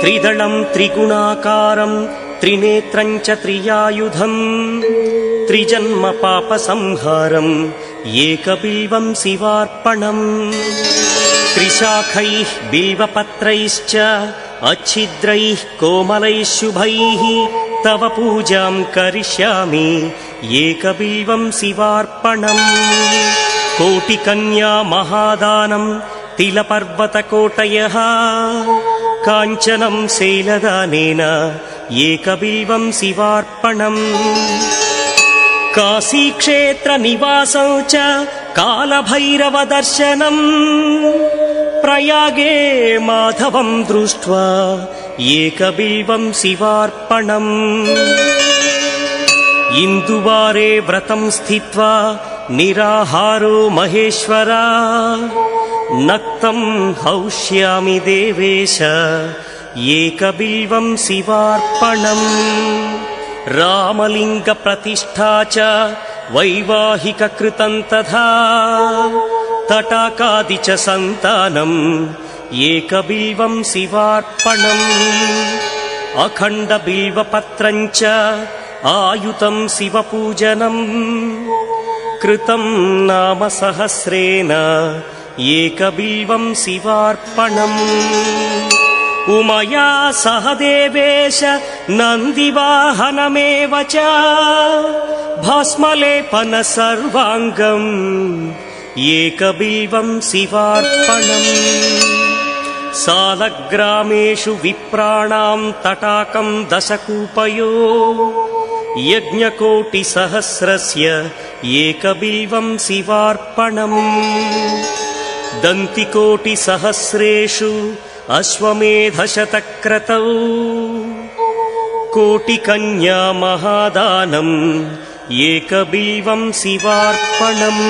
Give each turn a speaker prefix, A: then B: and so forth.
A: त्रिदलम् त्रिगुणाकारम् त्रिनेत्रम् च त्रियायुधम् त्रिजन्म पापसंहारम् एकबिल्वम् शिवार्पणम्। त्रिशाखैः बिल्वपत्रैश्च अच्छिद्रैः कोमलैः शुभैः तव पूजाम् करिष्यामि एकबिल्वम् शिवार्पणम्। कोटिकन्या महादानम् तिलपर्वतकोटयः काञ्चनम् शैलदानेन एकबिल्वम् शिवार्पणम् काशीक्षेत्रनिवासौ च कालभैरवदर्शनम् प्रयागे माधवम् दृष्ट्वा एकबिल्वम् शिवार्पणम् इन्दुवारे व्रतम् स्थित्वा निराहारो महेश्वरा नक्तम् हौष्यामि देवेश एकबिल्वम् शिवार्पणम्। रामलिङ्गप्रतिष्ठा च वैवाहिककृतम् तथा। तटाकादि च सन्तानम् एकबिल्वम् शिवार्पणम्। अखण्डबिल्वपत्रम् च आयुतम् शिवपूजनम्। कृतम् नाम सहस्रेण एकबिल्वम् शिवार्पणम्। उमया सह देवेश नन्दिवाहनमेव च। भस्मलेपन सर्वाङ्गम्। एकबिल्वम् शिवार्पणम्। सालग्रामेषु विप्राणाम् तटाकम् दशकूपयो। यज्ञकोटिसहस्रस्य एकबिल्वम् शिवार्पणम् दन्तिकोटिसहस्रेषु अश्वमेधशतक्रतौ कोटिकन्या महादानम् एकबिल्वम् शिवार्पणम्